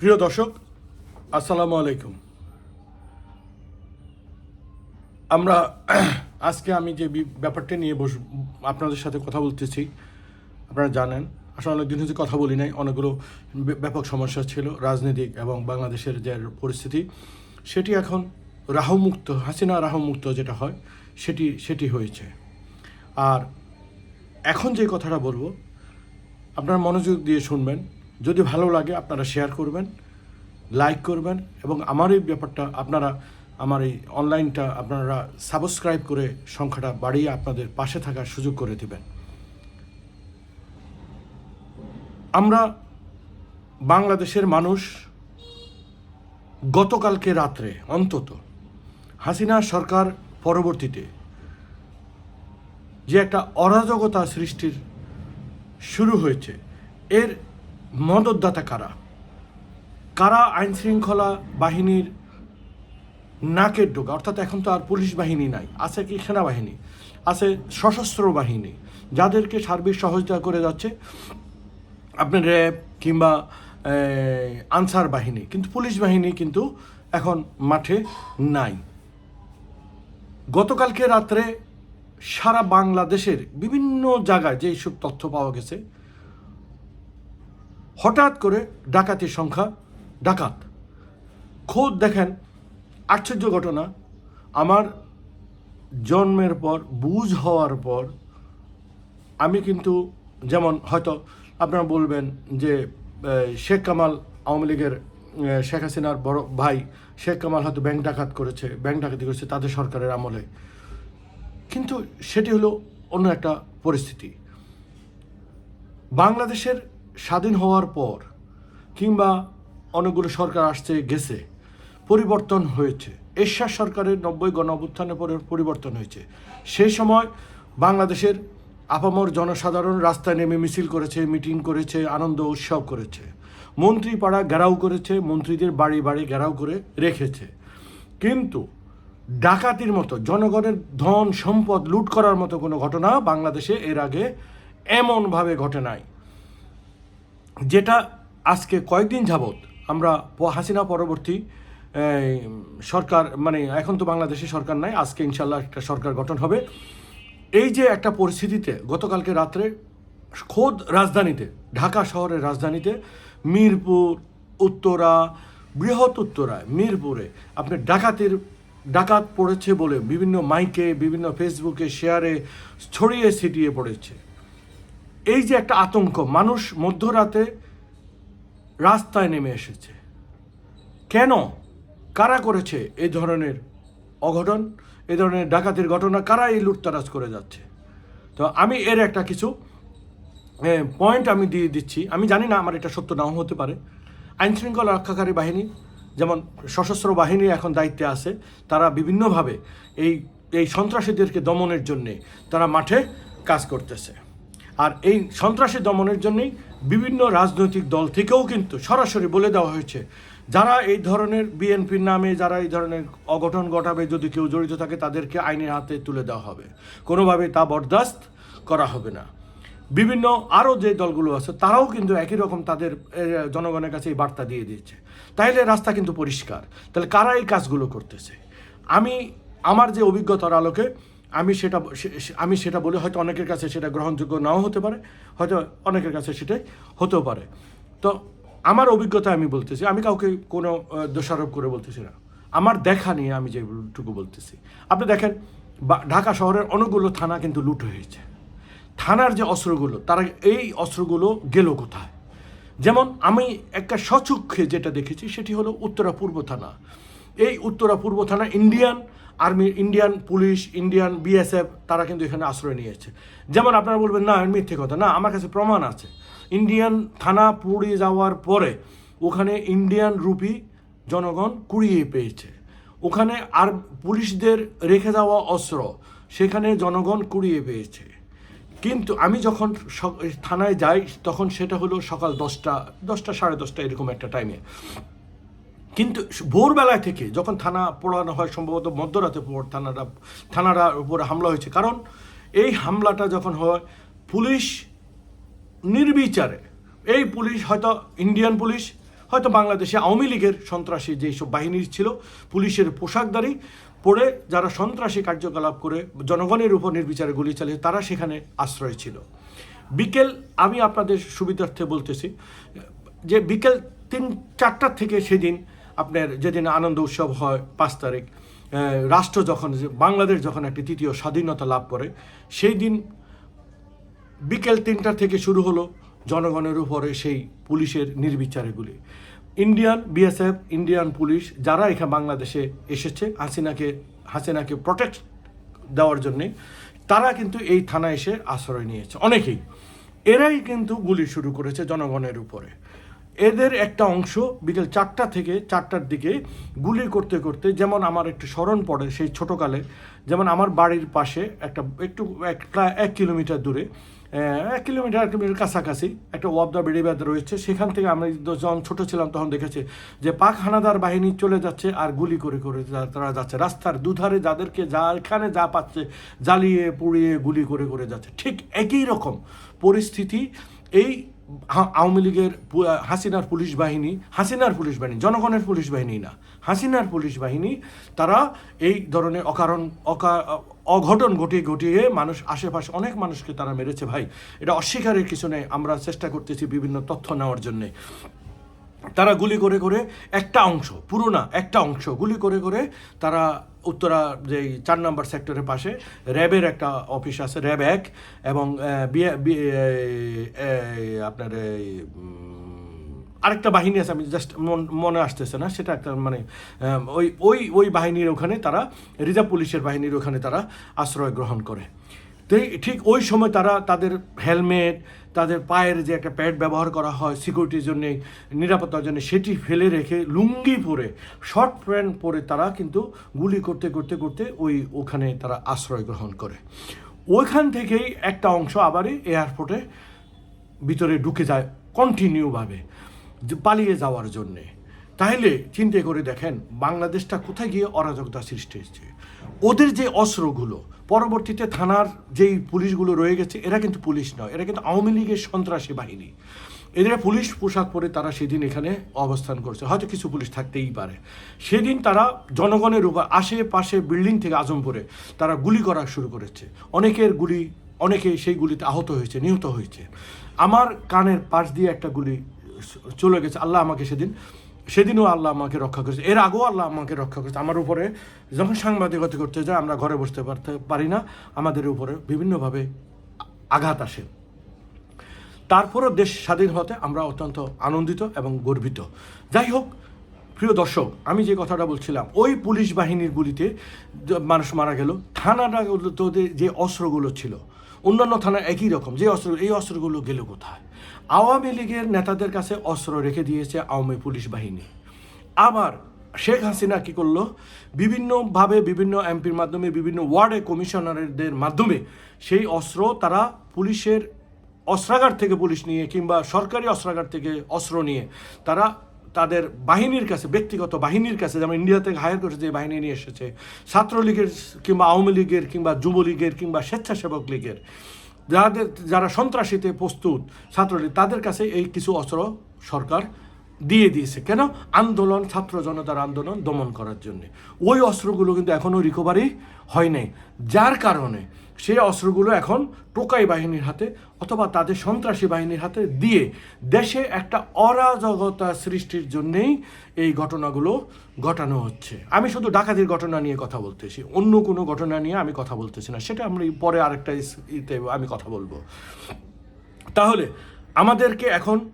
প্রিয় দর্শক, আসসালামু আলাইকুম। আমরা আজকে আমি যে ব্যাপারটা নিয়ে বস আপনাদের সাথে কথা বলতেছি, আপনারা জানেন, আসলে অনেক দিন হচ্ছে কথা বলি নাই, অনেকগুলো ব্যাপক সমস্যা ছিল, রাজনৈতিক এবং বাংলাদেশের যে পরিস্থিতি, সেটি এখন রাহুমুক্ত, হাসিনা রাহুমুক্ত যেটা হয়, সেটি সেটি হয়েছে। আর এখন যে কথাটা বলব, আপনারা মনোযোগ দিয়ে শুনবেন যদি ভালো লাগে আপনারা শেয়ার করবেন লাইক করবেন এবং আমার এই ব্যাপারটা আপনারা, আমার এই অনলাইনটা আপনারা সাবস্ক্রাইব করে সংখ্যাটা বাড়িয়ে আপনাদের পাশে থাকার সুযোগ করে দেবেন। আমরা বাংলাদেশের মানুষ গতকালকে রাত্রে অন্তত হাসিনা সরকার পরবর্তীতে যে একটা অরাজকতা সৃষ্টির শুরু হয়েছে, এর মদতদাতা কারা? কারা আইন শৃঙ্খলা বাহিনীর নাকের ডোকা অর্থাৎ এখন তো আর পুলিশ বাহিনী নাই, আছে কি সেনাবাহিনী? আছে সশস্ত্র বাহিনী, যাদেরকে সার্বিক সহযোগিতা করে যাচ্ছে আপনার র্যাব কিংবা আনসার বাহিনী। কিন্তু পুলিশ বাহিনী কিন্তু এখন মাঠে নাই। গতকালকে রাত্রে সারা বাংলাদেশের বিভিন্ন জায়গায় যে সব তথ্য পাওয়া গেছে হঠাৎ করে ডাকাতির সংখ্যা ডাকাত। খোদ দেখেন, আশ্চর্য ঘটনা, আমার জন্মের পর, বুঝ হওয়ার পর, আমি কিন্তু যেমন হয়তো আপনারা বলবেন যে শেখ কামাল আওয়ামী লীগের শেখ হাসিনার বড় ভাই, শেখ কামাল হয়তো ব্যাংক ডাকাত করেছে, ব্যাংক ডাকাতি করেছে তাদের সরকারের আমলে। কিন্তু সেটি হলো অন্য একটা পরিস্থিতি। বাংলাদেশের স্বাধীন হওয়ার পর কিংবা অনেকগুলো সরকার আসছে, গেছে, পরিবর্তন হয়েছে। এরশাদ সরকারের নব্বই গণ অভ্যুত্থানের পরে পরিবর্তন হয়েছে। সেই সময় বাংলাদেশের আপামর জনসাধারণ রাস্তায় নেমে মিছিল করেছে, মিটিং করেছে, আনন্দ উৎসব করেছে। মন্ত্রী পাড়া ঘেরাও করেছে, মন্ত্রীদের বাড়ি বাড়ি ঘেরাও করে রেখেছে। কিন্তু ডাকাতির মতো, জনগণের ধন সম্পদ লুট করার মতো কোনো ঘটনা বাংলাদেশে এর আগে এমনভাবে ঘটে নাই। যেটা আজকে কয়েকদিন যাবৎ আমরা হাসিনা পরবর্তী সরকার মানে এখন তো বাংলাদেশে সরকার নাই, আজকে ইনশাল্লাহ একটা সরকার গঠন হবে। এই যে একটা পরিস্থিতিতে গতকালকে রাত্রে খোদ রাজধানীতে, ঢাকা শহরের রাজধানীতে, মিরপুর, উত্তরা, বৃহৎ উত্তরায়, মিরপুরে আপনি ডাকাতির, ডাকাত পড়েছে বলে বিভিন্ন মাইকে, বিভিন্ন ফেসবুকে শেয়ারে ছড়িয়ে ছিটিয়ে পড়েছে। এই যে একটা আতঙ্ক, মানুষ মধ্যরাতে রাস্তায় নেমে এসেছে। কেন? কারা করেছে এই ধরনের অঘটন এই ধরনের ডাকাতির ঘটনা? কারা এই লুটতারাজ করে যাচ্ছে? তো আমি এর একটা কিছু পয়েন্ট আমি দিয়ে দিচ্ছি। আমি জানি না আমার এটা সত্য নাও হতে পারে। আইন শৃঙ্খলা রক্ষাকারী বাহিনী, যেমন সশস্ত্র বাহিনী এখন দায়িত্বে আছে, তারা বিভিন্নভাবে এই এই সন্ত্রাসীদেরকে দমনের জন্যে তারা মাঠে কাজ করতেছে। আর এই সন্ত্রাসী দমনের জন্যই বিভিন্ন রাজনৈতিক দল থেকেও কিন্তু সরাসরি বলে দেওয়া হয়েছে। যারা এই ধরনের বিএনপির নামে, যারা এই ধরনের অঘটন ঘটাবে, যদি কেউ জড়িত থাকে, তাদেরকে আইনের হাতে তুলে দেওয়া হবে। কোনোভাবে তা বরদাস্ত করা হবে না। বিভিন্ন আরও যে দলগুলো আছে, তারাও কিন্তু একই রকম তাদের জনগণের কাছে এই বার্তা দিয়ে দিয়েছে। তাইলে রাস্তা কিন্তু পরিষ্কার। তাহলে কারা এই কাজগুলো করতেছে? আমি, আমার যে অভিজ্ঞতার আলোকে আমি সেটা আমি সেটা বলে হয়তো অনেকের কাছে সেটা গ্রহণযোগ্য নাও হতে পারে, হয়তো অনেকের কাছে সেটাই হতেও পারে। তো আমার অভিজ্ঞতা আমি বলতেছি, আমি কাউকে কোনো দোষারোপ করে বলতেছি না। আমার দেখা নিয়ে আমি যেটুকু বলতেছি। আপনি দেখেন ঢাকা শহরের অনেকগুলো থানা কিন্তু লুট হয়েছে। থানার যে অস্ত্রগুলো, তারা এই অস্ত্রগুলো গেল কোথায়? যেমন আমি একটা সচক্ষে যেটা দেখেছি, সেটি হলো উত্তরা পূর্ব থানা। এই উত্তরা পূর্ব থানা Indian army, Indian police, Indian BSF, তারা কিন্তু এখানে আশ্রয় নিয়েছে। যেমন আপনারা বলবেন, না মিথ্যে কথা। না, আমার কাছে প্রমাণ আছে। ইন্ডিয়ান থানা পুড়িয়ে যাওয়ার পরে ওখানে ইন্ডিয়ান রুপি জনগণ কুড়িয়ে পেয়েছে। ওখানে আর পুলিশদের রেখে যাওয়া অস্ত্র সেখানে জনগণ কুড়িয়ে পেয়েছে। কিন্তু আমি যখন থানায় যাই, তখন সেটা হলো সকাল দশটা দশটা সাড়ে দশটা এরকম একটা টাইমে কিন্তু ভোরবেলায় থেকে যখন থানা পোড়ানো হয়, সম্ভবত মধ্যরাতে পর থানাটা থানাটা উপরে হামলা হয়েছে। কারণ এই হামলাটা যখন হয়, পুলিশ নির্বিচারে, এই পুলিশ হয়তো ইন্ডিয়ান পুলিশ, হয়তো বাংলাদেশে আওয়ামী লীগের সন্ত্রাসী যেসব বাহিনী ছিল, পুলিশের পোশাকধারী পরে যারা সন্ত্রাসী কার্যকলাপ করে জনগণের উপর নির্বিচারে গুলি চালিয়ে তারা সেখানে আশ্রয় ছিল। বিকেল, আমি আপনাদের সুবিধার্থে বলতেছি, যে বিকেল তিন, চারটার থেকে সেদিন আপনার যেদিন আনন্দ উৎসব হয় পাঁচ তারিখ রাষ্ট্র যখন বাংলাদেশ যখন একটি তৃতীয় স্বাধীনতা লাভ করে, সেই দিন বিকেল তিনটা থেকে শুরু হলো জনগণের উপরে সেই পুলিশের নির্বিচারে গুলি ইন্ডিয়ান বিএসএফ, ইন্ডিয়ান পুলিশ যারা এখানে বাংলাদেশে এসেছে, হাসিনাকে হাসিনাকে প্রোটেক্ট দেওয়ার জন্যে, তারা কিন্তু এই থানায় এসে আশ্রয় নিয়েছে, অনেকেই। এরাই কিন্তু গুলি শুরু করেছে জনগণের উপরে। এদের একটা অংশ বিকেল চারটা থেকে চারটার দিকে গুলি করতে করতে, যেমন আমার একটু স্মরণ পড়ে সেই ছোটোকালে, যেমন আমার বাড়ির পাশে একটা একটু একটা এক কিলোমিটার দূরে এক কিলোমিটার এক কিলোমিটার কাছাকাছি একটা ওয়াবদা বেড়িবাদ রয়েছে। সেখান থেকে আমি যখন ছোটো ছিলাম তখন দেখেছি যে পাক হানাদার বাহিনী চলে যাচ্ছে আর গুলি করে করে তারা যাচ্ছে। রাস্তার দুধারে যাদেরকে যা, এখানে যা পাচ্ছে জ্বালিয়ে, পুড়িয়ে, গুলি করে করে যাচ্ছে। ঠিক একই রকম পরিস্থিতি এই আওয়ামী লীগের হাসিনার পুলিশ বাহিনী, হাসিনার পুলিশ বাহিনী, জনগণের পুলিশ বাহিনী না। হাসিনার পুলিশ বাহিনী, তারা এই ধরনের অকারণ, অকা অঘটন ঘটিয়ে ঘটিয়ে মানুষ, আশেপাশে অনেক মানুষকে তারা মেরেছে ভাই। এটা অস্বীকারের কিছু নেই, আমরা চেষ্টা করতেছি বিভিন্ন তথ্য নেওয়ার জন্যে। তারা গুলি করে করে একটা অংশ, পুরো না, একটা অংশ, গুলি করে করে তারা উত্তরা যে চার নম্বর সেক্টরের পাশে র্যাবের একটা অফিস আছে র্যাব এক এবং আপনার এই, আরেকটা বাহিনী আছে আমি জাস্ট মনে আসতেছে না সেটা একটা মানে ওই ওই ওই বাহিনীর ওখানে তারা রিজার্ভ পুলিশের বাহিনীর ওখানে তারা আশ্রয় গ্রহণ করে। ঠিক ওই সময় তারা তাদের হেলমেট, তাদের পায়ের যে একটা প্যাড ব্যবহার করা হয় সিকিউরিটির জন্য, নিরাপত্তার জন্য, সেটি ফেলে রেখে লুঙ্গি পরে, শর্ট প্যান্ট পরে তারা কিন্তু গুলি করতে করতে করতে ওই ওখানে তারা আশ্রয় গ্রহণ করে। ওইখান থেকেই একটা অংশ আবারই এয়ারপোর্টে ভিতরে ঢুকে যায় কন্টিনিউভাবে পালিয়ে যাওয়ার জন্যে। তাহলে চিন্তা করে দেখেন, বাংলাদেশটা কোথায় গিয়ে অরাজকতা সৃষ্টি হচ্ছে ওদের যে অস্ত্রগুলো পরবর্তীতে থানার যেই পুলিশগুলো রয়ে গেছে, এরা কিন্তু পুলিশ নয়, এরা কিন্তু আওয়ামী লীগের সন্ত্রাসী বাহিনী। এদের পুলিশ পোশাক পরে তারা সেদিন এখানে অবস্থান করছে, হয়তো কিছু পুলিশ থাকতেই পারে। সেদিন তারা জনগণের উপর আশেপাশে বিল্ডিং থেকে আজমপুরে তারা গুলি করা শুরু করেছে। অনেকের গুলি, অনেকে সেই গুলিতে আহত হয়েছে, নিহত হয়েছে। আমার কানের পাশ দিয়ে একটা গুলি চলে গেছে, আল্লাহ আমাকে সেদিন সেদিনও আল্লাহ আমাকে রক্ষা করেছে। এর আগেও আল্লাহ আমাকে রক্ষা করেছে। আমার উপরে যখন সাংবাদিকতা করতে যায়, আমরা ঘরে বসতে পারতে পারি না, আমাদের উপরে বিভিন্নভাবে আঘাত আসে। তারপরও দেশ স্বাধীন হতে আমরা অত্যন্ত আনন্দিত এবং গর্বিত। যাই হোক, প্রিয় দর্শক, আমি যে কথাটা বলছিলাম, ওই পুলিশ বাহিনীর গুলিতে মানুষ মারা গেল। থানাটা যে অস্ত্রগুলো ছিল অন্যান্য থানা একই রকম, যে অস্ত্র, এই অস্ত্রগুলো গেল কোথায়? আওয়ামী লীগের নেতাদের কাছে অস্ত্র রেখে দিয়েছে আওয়ামী পুলিশ বাহিনী। আবার শেখ হাসিনা কি করল? বিভিন্নভাবে বিভিন্ন এমপির মাধ্যমে, বিভিন্ন ওয়ার্ডে কমিশনারদের মাধ্যমে সেই অস্ত্র তারা পুলিশের অস্ত্রাগার থেকে পুলিশ নিয়ে কিংবা সরকারি অস্ত্রাগার থেকে অস্ত্র নিয়ে তারা তাদের বাহিনীর কাছে, ব্যক্তিগত বাহিনীর কাছে, যেমন ইন্ডিয়া থেকে হায়ার করে যে বাহিনী নিয়ে এসেছে, ছাত্রলীগের কিংবা আওয়ামী লীগের কিংবা যুবলীগের কিংবা স্বেচ্ছাসেবক লীগের, যাদের, যারা সন্ত্রাসীতে প্রস্তুত ছাত্রলীগ, তাদের কাছে এই কিছু অস্ত্র সরকার দিয়ে দিয়েছে। কেন? আন্দোলন, ছাত্র জনতার আন্দোলন দমন করার জন্য। ওই অস্ত্রগুলো কিন্তু এখনও রিকভারি হয় নাই। যার কারণে সেই অস্ত্রগুলো এখন টোকাই বাহিনীর হাতে অথবা তাদের সন্ত্রাসী বাহিনীর হাতে দিয়ে দেশে একটা অরাজকতা সৃষ্টির জন্যেই এই ঘটনাগুলো ঘটানো হচ্ছে। আমি শুধু ডাকাতির ঘটনা নিয়ে কথা বলতেছি। অন্য কোনো ঘটনা নিয়ে আমি কথা বলতেছি না। সেটা আমরা পরে আরেকটা ইতে আমি কথা বলব। তাহলে আমাদেরকে এখন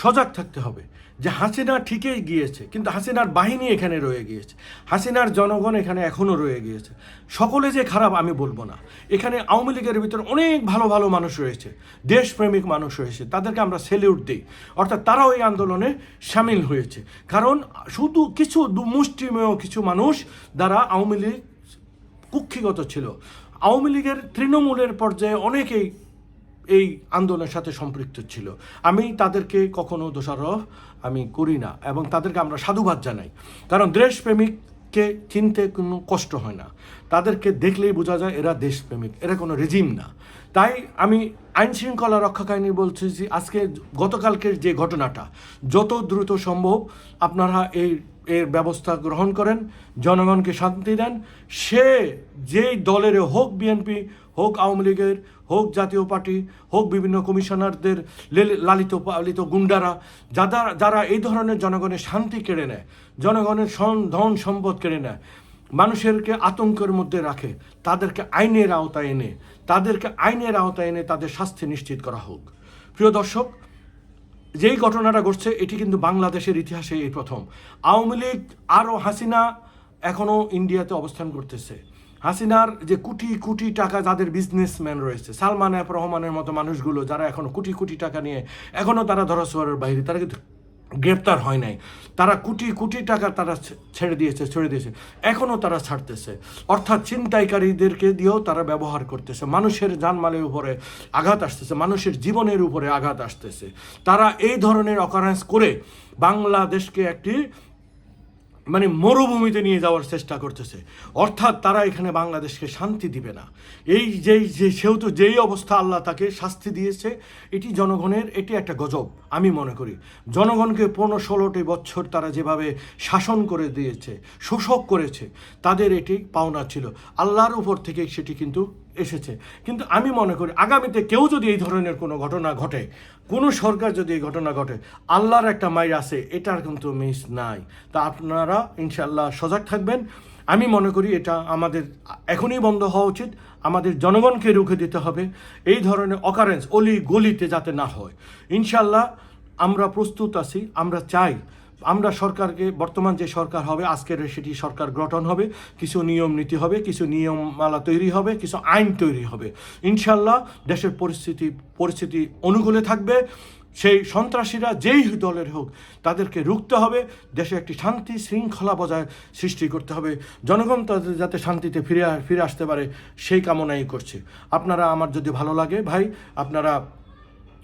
সজাগ থাকতে হবে যে হাসিনা ঠিকই গিয়েছে, কিন্তু হাসিনার বাহিনী এখানে রয়ে গিয়েছে, হাসিনার জনগণ এখানে এখনও রয়ে গিয়েছে। সকলে যে খারাপ আমি বলব না। এখানে আওয়ামী লীগের ভিতরে অনেক ভালো ভালো মানুষ রয়েছে, দেশপ্রেমিক মানুষ রয়েছে, তাদেরকে আমরা সেলিউট দিই। অর্থাৎ তারাও এই আন্দোলনে সামিল হয়েছে। কারণ শুধু কিছু দু মুষ্টিমেয় কিছু মানুষ দ্বারা আওয়ামী লীগ কুক্ষিগত ছিল। আওয়ামী লীগের তৃণমূলের পর্যায়ে অনেকেই এই আন্দোলনের সাথে সম্পৃক্ত ছিল। আমি তাদেরকে কখনো দোষারোপ আমি করি না এবং তাদেরকে আমরা সাধুবাদ জানাই। কারণ দেশপ্রেমিক কে চিনতে কোনো কষ্ট হয় না। তাদেরকে দেখলেই বোঝা যায় এরা দেশপ্রেমিক, এরা কোনো রেজিম না। তাই আমি আইন শৃঙ্খলা রক্ষাকারিনী বলছি যে আজকে গতকালকের যে ঘটনাটা, যত দ্রুত সম্ভব আপনারা এই, এর ব্যবস্থা গ্রহণ করেন, জনগণকে শান্তি দেন। সে যেই দলের হোক বিএনপি হোক আওয়ামী লীগের, হোক জাতীয় পার্টি, হোক বিভিন্ন কমিশনারদের লালিত পালিত গুন্ডারা যারা যারা এই ধরনের জনগণের শান্তি কেড়ে নেয়, জনগণের ধন সম্পদ কেড়ে নেয়, মানুষেরকে আতঙ্কের মধ্যে রাখে, তাদেরকে আইনের আওতায় এনে, তাদেরকে আইনের আওতায় এনে তাদের শাস্তি নিশ্চিত করা হোক। প্রিয় দর্শক, যেই ঘটনাটা ঘটছে, এটি কিন্তু বাংলাদেশের ইতিহাসে এই প্রথম। আওয়ামী লীগ আরও হাসিনা এখনও ইন্ডিয়াতে অবস্থান করতেছে। হাসিনার যে কোটি কোটি টাকা যাদের বিজনেসম্যান রয়েছে, সালমান এফ রহমানের মতো মানুষগুলো যারা এখনও কোটি কোটি টাকা নিয়ে এখনও তারা ধরাছোয়ারের বাইরে, তারা কিন্তু গ্রেপ্তার হয় নাই। তারা কোটি কোটি টাকা তারা ছেড়ে দিয়েছে ছেড়ে দিয়েছে। এখনও তারা ছাড়তেছে। অর্থাৎ ছিনতাইকারীদেরকে দিয়েও তারা ব্যবহার করতেছে। মানুষের জানমালের উপরে আঘাত আসতেছে, মানুষের জীবনের উপরে আঘাত আসতেছে। তারা এই ধরনের অকারেন্স করে বাংলাদেশকে একটি মানে মরুভূমিতে নিয়ে যাওয়ার চেষ্টা করতেছে। অর্থাৎ তারা এখানে বাংলাদেশকে শান্তি দিবে না। এই যেই, যে সেহেতু যেই অবস্থা আল্লাহ তাকে শাস্তি দিয়েছে, এটি জনগণের, এটি একটা গজব, আমি মনে করি। জনগণকে পনেরো ষোলোটি বছর তারা যেভাবে শাসন করে দিয়েছে, শোষক করেছে, তাদের এটি পাওনা ছিল। আল্লাহর উপর থেকে সেটি কিন্তু এসেছে। কিন্তু আমি মনে করি আগামীতে কেউ যদি এই ধরনের কোনো ঘটনা ঘটে, কোনো সরকার যদি এই ঘটনা ঘটে, আল্লাহর একটা মাইর আছে, এটার কিন্তু মিস নাই। তা আপনারা ইনশাল্লাহ সজাগ থাকবেন। আমি মনে করি এটা আমাদের এখনই বন্ধ হওয়া উচিত। আমাদের জনগণকে রুখে দিতে হবে। এই ধরনের অকারেন্স অলি গলিতে যাতে না হয়। ইনশাল্লাহ আমরা প্রস্তুত আছি, আমরা চাই আমরা সরকারকে, বর্তমান যে সরকার হবে, আজকের সেটি সরকার গঠন হবে, কিছু নিয়ম নীতি হবে, কিছু নিয়মমালা তৈরি হবে, কিছু আইন তৈরি হবে। ইনশাল্লাহ দেশের পরিস্থিতি পরিস্থিতি অনুকূলে থাকবে। সেই সন্ত্রাসীরা যেই দলের হোক, তাদেরকে রুখতে হবে। দেশে একটি শান্তি শৃঙ্খলা বজায় সৃষ্টি করতে হবে। জনগণ তাদের যাতে শান্তিতে ফিরে ফিরে আসতে পারে, সেই কামনাই করছে। আপনারা আমার যদি ভালো লাগে ভাই, আপনারা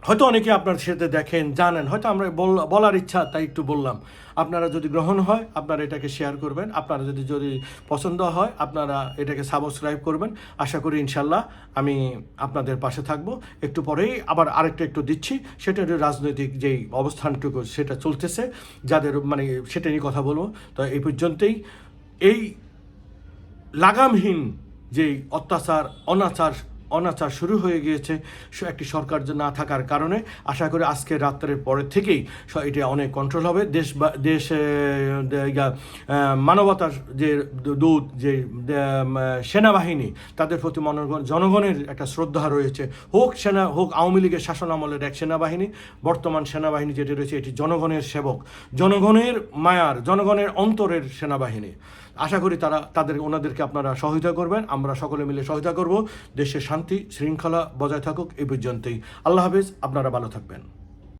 হয়তো অনেকে আপনার সাথে দেখেন, জানেন, হয়তো আমরা বল- বলার ইচ্ছা, তাই একটু বললাম। আপনারা যদি গ্রহণ হয়, আপনারা এটাকে শেয়ার করবেন। আপনারা যদি যদি পছন্দ হয়, আপনারা এটাকে সাবস্ক্রাইব করবেন। আশা করি ইনশাল্লাহ আমি আপনাদের পাশে থাকব। একটু পরেই আবার আরেকটা একটু দিচ্ছি। সেটা রাজনৈতিক যেই অবস্থানটুকু, সেটা চলতেছে। যাদের মানে সেটা নিয়ে কথা বলব। তো এই পর্যন্তই। এই লাগামহীন যেই অত্যাচার, অনাচার অনাচার শুরু হয়ে গিয়েছে। একটি সরকার না থাকার কারণে আশা করি আজকে রাত্রের পরের থেকেই এটা অনেক কন্ট্রোল হবে। দেশ দেশ মানবতার যে দূত, যে সেনাবাহিনী, তাদের প্রতি মনগণ, জনগণের একটা শ্রদ্ধা রয়েছে। হোক সেনা, হোক আওয়ামী লীগের শাসন আমলের এক সেনাবাহিনী, বর্তমান সেনাবাহিনী যেটি রয়েছে এটি জনগণের সেবক, জনগণের মায়ার, জনগণের অন্তরের সেনাবাহিনী। আশা করি তারা, তাদের, ওনাদেরকে আপনারা সহায়তা করবেন। আমরা সকলে মিলে সহায়তা করব। দেশের শান্তি, শৃঙ্খলা বজায় থাকুক এই পর্যন্তই। আল্লাহ হাফিজ, আপনারা ভালো থাকবেন।